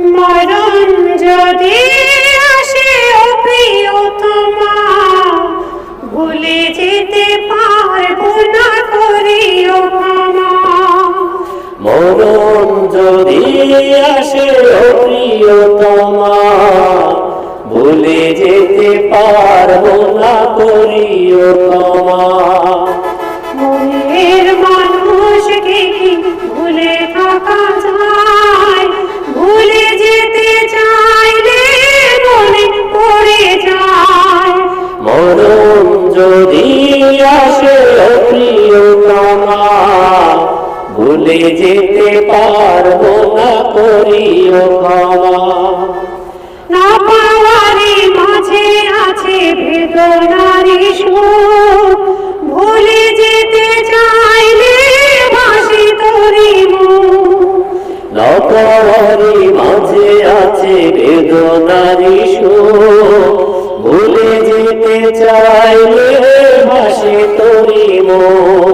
মরণ যদি আসে ও প্রিয়তমা ভুলে যেতে পারব না করিও ক্ষমা। মরণ যদি আসে ও প্রিয়তমা ভুলে যেতে পারব না করিও ক্ষমা। মনের মানুষকে ভুলে থাকা ভুলে যেতে পারব না করিও ক্ষমা। না পাওয়ারে মাঝে আছে বেদনারি সুখ ভুলে যেতে চাইলে ভাসি তোরি মুখ নকরি মাঝে আছে বেদনারি সুখ ভুলে যেতে চাইলে ভাসে তরি মুখ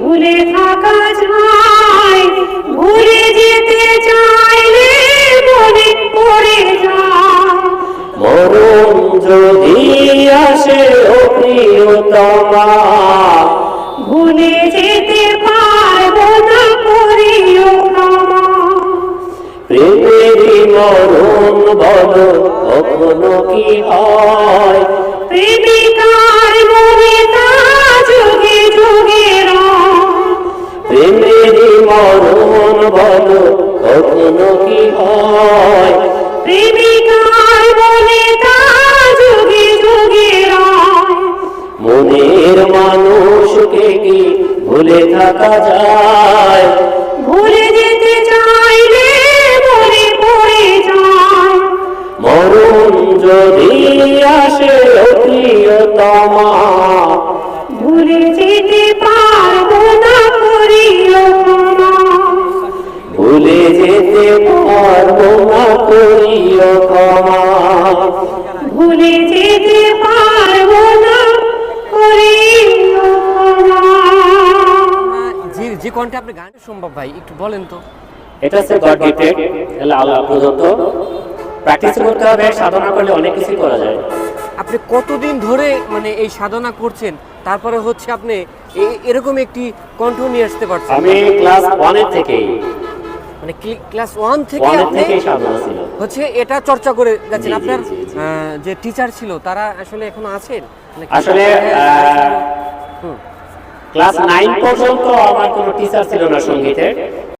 ভুলে থাকা যায় ভুলে যেতে চাইলে মনে পড়ে যায়। মরণ যদি আসে ও প্রিয়তমা ভুলে যেতে পারব না ক্ষমা প্রেমেরই মরণ বলো কখনো কি হয়? প্রেমিকার বলো কখনো কি হয়? প্রেমিকার তা যুগে যুগে মনের মানুষকে কি ভুলে থাকা যায়? ভুলে যেতে চাইলে মনে পড়ে যায়। মরণ যদি আসে ও প্রিয়তমা ভুলে যেতে যেতে পারব না করিও ক্ষমা। ভুলে যেতে পারব না করিও ক্ষমা। যে যে কণ্ঠে আপনি গান সম্ভব ভাই একটু বলেন তো। এটা হচ্ছে গড গিফটেড আল্লাহ প্রদত্ত। প্র্যাকটিস করতে হবে সাধনা করলে অনেক কিছুই করা যায়। আপনি কতদিন ধরে মানে এই সাধনা করছেন? তারপরে হচ্ছে আপনি এরকম একটি কণ্ঠ নিয়ে আসতে পারছেন। আমি ক্লাস ওয়ানের থেকেই। মানে ক্লাস ওয়ান থেকে আপনি হচ্ছে এটা চর্চা করে জি, আপনার যে টিচার ছিল তারা আসলে এখনও আছেন? মানে আসলে ক্লাস নাইন পর্যন্ত আমার কোনো টিচার ছিল না সঙ্গীতের।